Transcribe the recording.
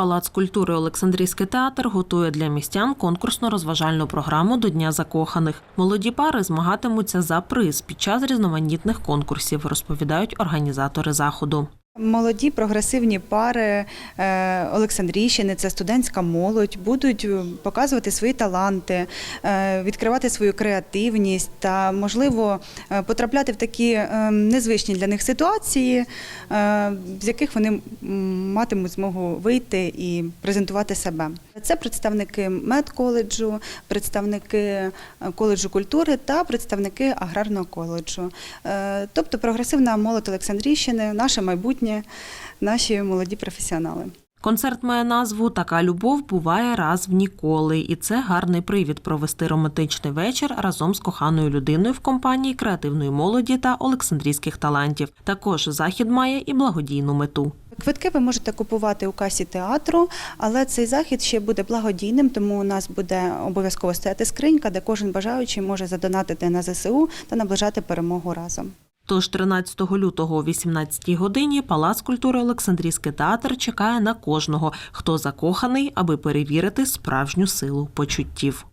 Палац культури Олександрійський театр готує для містян конкурсно-розважальну програму до Дня закоханих. Молоді пари змагатимуться за приз під час різноманітних конкурсів, розповідають організатори заходу. Молоді прогресивні пари е, Олександрійщини, це студентська молодь, будуть е, показувати свої таланти, е, відкривати свою креативність та, можливо, потрапляти в такі незвичні для них ситуації, з яких вони матимуть змогу вийти і презентувати себе. Це представники медколеджу, представники коледжу культури та представники аграрного коледжу. Тобто прогресивна молодь Олександрійщини, наше майбутнє, наші молоді професіонали. Концерт має назву Така любов буває раз в ніколи, і це гарний привід провести романтичний вечір разом з коханою людиною в компанії креативної молоді та олександрійських талантів. Також захід має і благодійну мету. Квитки ви можете купувати у касі театру, але цей захід ще буде благодійним, тому у нас буде обов'язково стояти скринька, де кожен бажаючий може задонатити на ЗСУ та наближати перемогу разом. Тож 13 лютого о 18 годині Палац культури Олександрійський театр чекає на кожного, хто закоханий, аби перевірити справжню силу почуттів.